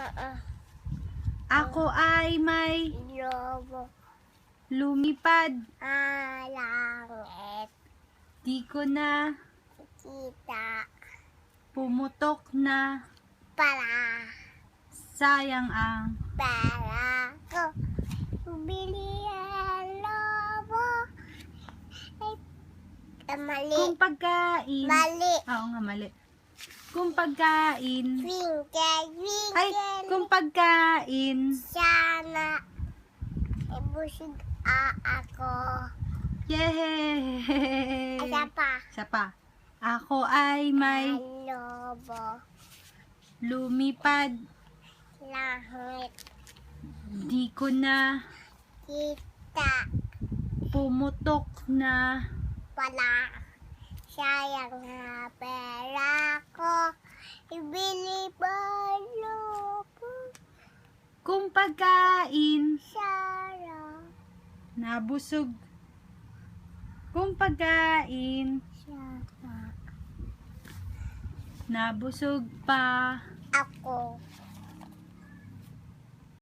Oo. Ako ay may Lobo. lumipad. Alangit. Di ko na Kita. pumutok na Para. sayang ang Para ko. Bili ang lobo. Ay, ah, mali. kung pagkain. Mali. Oo nga, mali. Kung pagkain. Twinkle, Ay, kung pagkain. Sana. Ibusog a ako. Yay! Asa pa. Isa pa. Ako ay may lobo. lumipad. Langit. Di ko na Kita. pumutok na Wala. Sayang nga pera ko. Ibili kung pagkain. Sarap. Nabusog. Kung pagkain. Sarap. Nabusog pa. Ako.